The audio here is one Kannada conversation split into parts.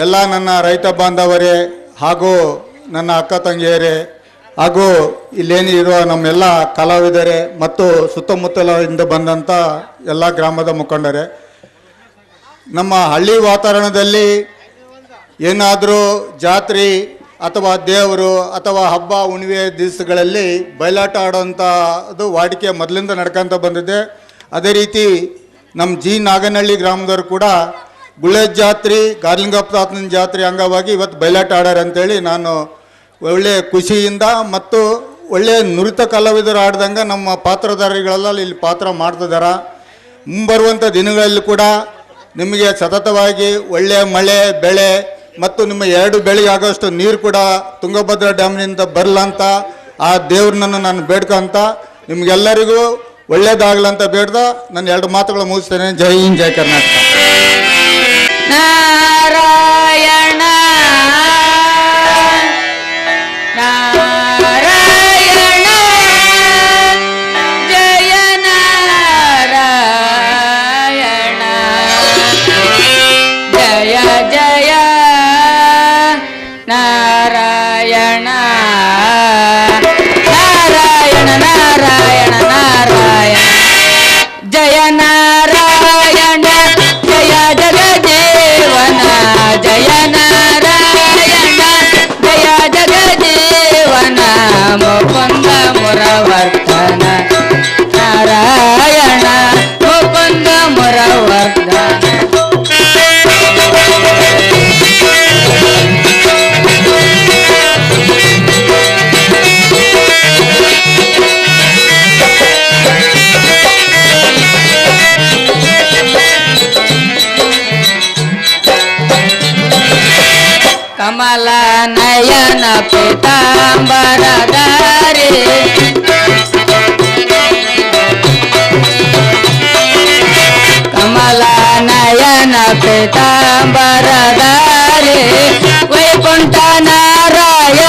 ಎಲ್ಲ ನನ್ನ ರೈತ ಬಾಂಧವರೇ ಹಾಗೂ ನನ್ನ ಅಕ್ಕ ತಂಗಿಯರೇ ಹಾಗೂ ಇಲ್ಲೇನಿರುವ ನಮ್ಮೆಲ್ಲ ಕಲಾವಿದರೇ ಮತ್ತು ಸುತ್ತಮುತ್ತಲಿಂದ ಬಂದಂಥ ಎಲ್ಲ ಗ್ರಾಮದ ಮುಖಂಡರೇ, ನಮ್ಮ ಹಳ್ಳಿ ವಾತಾವರಣದಲ್ಲಿ ಏನಾದರೂ ಜಾತ್ರೆ ಅಥವಾ ದೇವರು ಅಥವಾ ಹಬ್ಬ, ಹುಣ್ಣಿಮೆ ದಿವಸಗಳಲ್ಲಿ ಬಯಲಾಟ ಆಡೋಂಥ ಅದು ವಾಡಿಕೆ ಮೊದಲಿಂದ ನಡ್ಕೊಂತ ಬಂದಿದೆ. ಅದೇ ರೀತಿ ನಮ್ಮ ಜಿ ನಾಗನಹಳ್ಳಿ ಗ್ರಾಮದವರು ಕೂಡ ಗುಳೆ ಜಾತ್ರೆ ಗಾರ್ಲಿಂಗಪ್ಪ ತಾತನ ಜಾತ್ರೆ ಅಂಗವಾಗಿ ಇವತ್ತು ಬಯಲಾಟ ಆಡಾರ ಅಂತೇಳಿ ನಾನು ಒಳ್ಳೆಯ ಖುಷಿಯಿಂದ ಮತ್ತು ಒಳ್ಳೆಯ ನುರಿತ ಕಲಾವಿದರು ಆಡ್ದಂಗೆ ನಮ್ಮ ಪಾತ್ರಧಾರಿಗಳೆಲ್ಲ ಇಲ್ಲಿ ಪಾತ್ರ ಮಾಡ್ತಿದ್ದಾರೆ ಮುಂಬರುವಂಥ ದಿನಗಳಲ್ಲಿ ಕೂಡ ನಿಮಗೆ ಸತತವಾಗಿ ಒಳ್ಳೆಯ ಮಳೆ, ಬೆಳೆ ಮತ್ತು ನಿಮ್ಮ ಎರಡು ಬೆಳೆಗೆ ಆಗೋಷ್ಟು ನೀರು ಕೂಡ ತುಂಗಭದ್ರಾ ಡ್ಯಾಮ್ನಿಂದ ಬರಲಂತ ಆ ದೇವ್ರನ್ನ ನಾನು ಬೇಡ್ಕೊಂತ ನಿಮಗೆಲ್ಲರಿಗೂ ಒಳ್ಳೇದಾಗಲಂತ ಬೇಡ್ದ. ನಾನು ಎರಡು ಮಾತುಗಳು ಮುಗಿಸ್ತೇನೆ. ಜೈ ಹಿಂದ್, ಜೈ ಕರ್ನಾಟಕ. ನಾರಾಯಣ कमल नयन पितांबरदारे कमल नयन पितांबरदारे वैकुंठ नारायण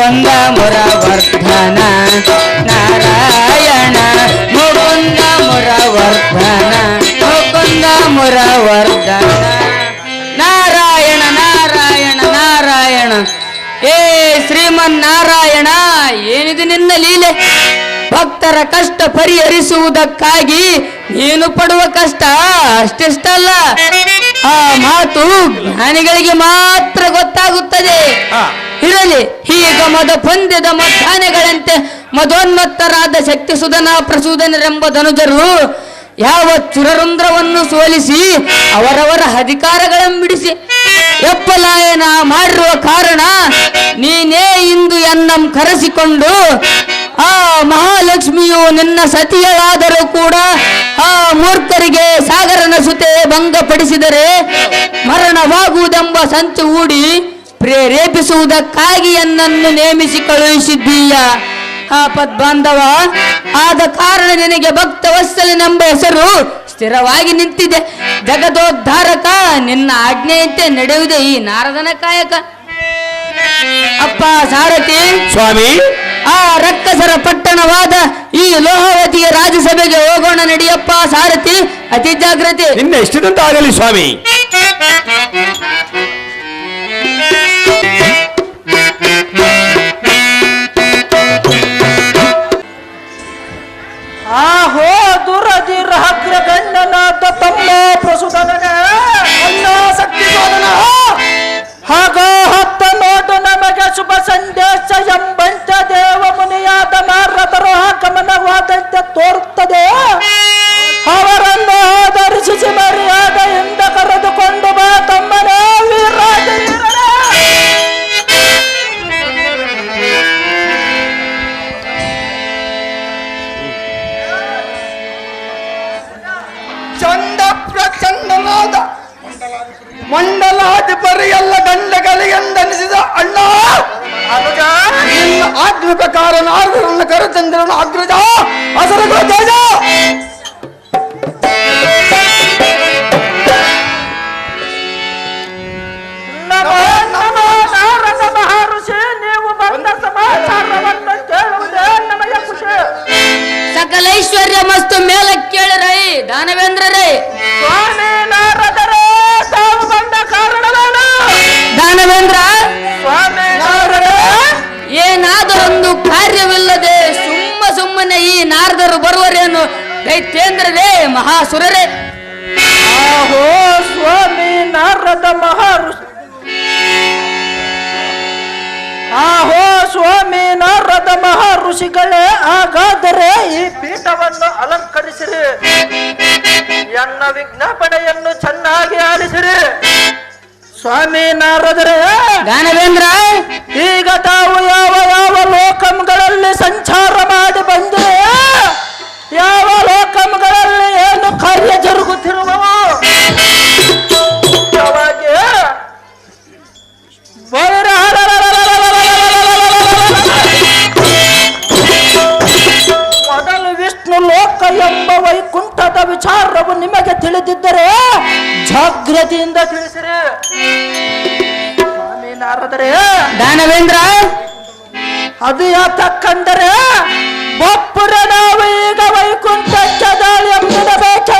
ಮುಕುಂದ ಮುರವರ್ಧನ. ನಾರಾಯಣ ಮುಕುಂದ ಮುರವರ್ಧನ. ಮುಕುಂದ ಮುರವರ್ಧನ. ನಾರಾಯಣ ನಾರಾಯಣ ನಾರಾಯಣ. ಏ ಶ್ರೀಮನ್ ನಾರಾಯಣ ಏನಿದೆ ನಿನ್ನ ಲೀಲೆ? ಭಕ್ತರ ಕಷ್ಟ ಪರಿಹರಿಸುವುದಕ್ಕಾಗಿ ನೀನು ಪಡುವ ಕಷ್ಟ ಅಷ್ಟಿಷ್ಟಲ್ಲ. ಆ ಮಾತು ಜ್ಞಾನಿಗಳಿಗೆ ಮಾತ್ರ ಗೊತ್ತಾಗುತ್ತದೆ. ಇರಲಿ. ಹೀಗ ಮದ ಪಂದ್ಯದ ಮಧ್ಯಾಹ್ನಗಳಂತೆ ಮದೋನ್ಮತ್ತರಾದ ಶಕ್ತಿ ಸುಧನ ಪ್ರಸೂದನರೆಂಬ ಧನುಜರು ಯಾವ ಚುರರುಂದ್ರವನ್ನು ಸೋಲಿಸಿ ಅವರವರ ಅಧಿಕಾರಗಳನ್ಬಿಡಿಸಿ ಎಪ್ಪಲಾಯನ ಮಾಡಿರುವ ಕಾರಣ ನೀನೇ ಇಂದು ಎನ್ನಂ ಕರೆಸಿಕೊಂಡು ಆ ಮಹಾಲಕ್ಷ್ಮಿಯು ನಿನ್ನ ಸತಿಯಳಾದರೂ ಕೂಡ ಆ ಮೂರ್ಖರಿಗೆ ಸಾಗರನ ಸುತೆ ಭಂಗಪಡಿಸಿದರೆ ಮರಣವಾಗುವುದೆಂಬ ಸಂಚು ಹೂಡಿ ಪ್ರೇರೇಪಿಸುವುದಕ್ಕಾಗಿ ಎನ್ನನ್ನು ನೇಮಿಸಿ ಕಳುಹಿಸಿದ್ದೀಯ. ಆ ಪದ್ಬಾಂಧವ ಆದ ಕಾರಣ ನಿನಗೆ ಭಕ್ತ ವತ್ಸಲನೆಂಬ ಹೆಸರು ಸ್ಥಿರವಾಗಿ ನಿಂತಿದೆ. ಜಗದೋದ್ಧಾರಕ ನಿನ್ನ ಆಜ್ಞೆಯಂತೆ ನಡೆಯುವುದೇ ಈ ನಾರದನ ಕಾಯಕ. ಅಪ್ಪ ಸಾರಥಿ ಸ್ವಾಮಿ. ಆ ರಕ್ಕಸರ ಪಟ್ಟಣವಾದ ಈ ಲೋಹವತಿಯ ರಾಜ್ಯಸಭೆಗೆ ಹೋಗೋಣ ನಡಿಯಪ್ಪ ಸಾರಥಿ ಅತಿ ಜಾಗ್ರತೆ. ನಿನ್ನ ಇಷ್ಟದಂತಾಗಲಿ ಸ್ವಾಮಿ. ಕರೆತಂದಿರನು ಅಗ್ರಜ ಈ ನಾರದರು ಬರುವರೇನು? ದೈತ್ಯೇಂದ್ರರೇ ಮಹಾಸುರರೇ. ಆಹೋ ಸ್ವಾಮಿ ನಾರದ ಮಹರ್ಷಿ ಆಹೋ ಸ್ವಾಮಿ ನಾರದ ಮಹರ್ಷಿಗಳೇ ಹಾಗಾದರೆ ಈ ಪೀಠವನ್ನು ಅಲಂಕರಿಸಿರಿ. ಎನ್ನ ವಿಜ್ಞಾಪನೆಯನ್ನು ಚೆನ್ನಾಗಿ ಆಲಿಸಿರಿ. ಸ್ವಾಮಿ ನಾರದರೇ ಜ್ಞಾನವೇಂದ್ರ. ಈಗ ತಾವು ಯಾವ ವಿಚಾರವು ನಿಮಗೆ ತಿಳಿದಿದ್ದರೆ ಜಾಗ್ರತೆಯಿಂದ ತಿಳಿಸಿರಿ. ಸ್ವಾಮಿ ನಾರದರೇ ದಾನವೇಂದ್ರ ಅದು ಯಾತಕ್ಕಂದರೆ ಬಪ್ಪುರ ನಾವು ಈಗ ವೈಕುಂಠಕ್ಕೆ ದಾಳಿ ಎಂಬಿಡಬೇಕೆಂದು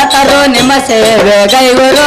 ಸತರು ನಿಮ್ಮ ಸೇವೆ ಗೈಗುರು